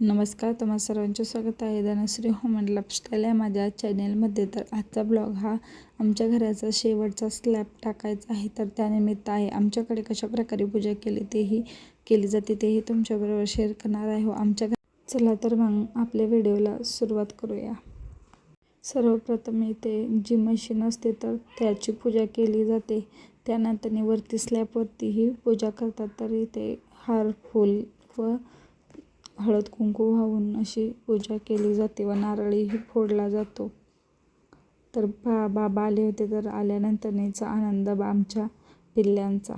नमस्कार तुम्हा सर्वांचे स्वागत आहे. धनश्री होम अँड लाईफस्टाईल या माझ्या चॅनेलमध्ये. तर आजचा ब्लॉग हा आमच्या घराचा शेवटचा स्लॅब टाकायचा आहे. तर त्यानिमित्त आहे आमच्याकडे कशा प्रकारे पूजा केली तेही केली जाते तेही तुमच्याबरोबर शेअर करणार आहे. हो आमच्या चला तर मग आपल्या व्हिडिओला सुरुवात करूया. सर्वप्रथम इथे जी मशीन असते तर त्याची पूजा केली जाते. त्यानंतर वरती स्लॅबवरतीही पूजा करतात. तर इथे हार फूल व हळद कुंकू वाहून अशी पूजा केली जाते व नारळीही फोडला जातो. तर बा बाबा आले होते तर आल्यानंतर आनंद बा आमच्या पिल्ल्यांचा.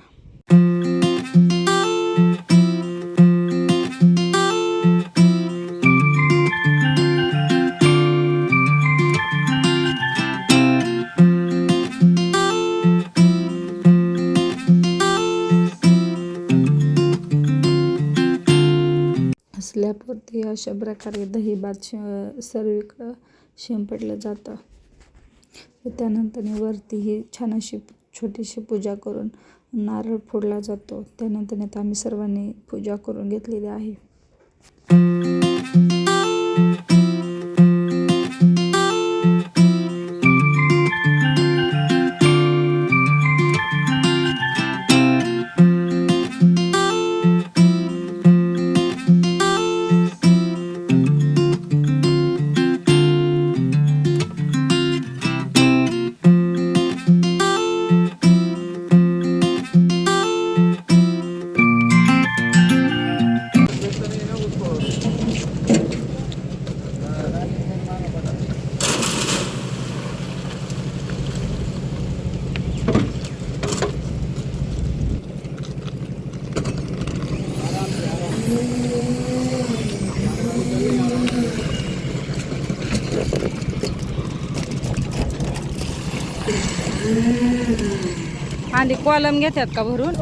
स्लॅबवरती अशा प्रकारे दही भात शे सर्वीकडं शिंपडलं जातं. त्यानंतर वरती ही छान अशी छोटीशी पूजा करून नारळ फोडला जातो. त्यानंतर आता आम्ही सर्वांनी पूजा करून घेतलेली आहे. आणि कॉलम घेतात का भरून?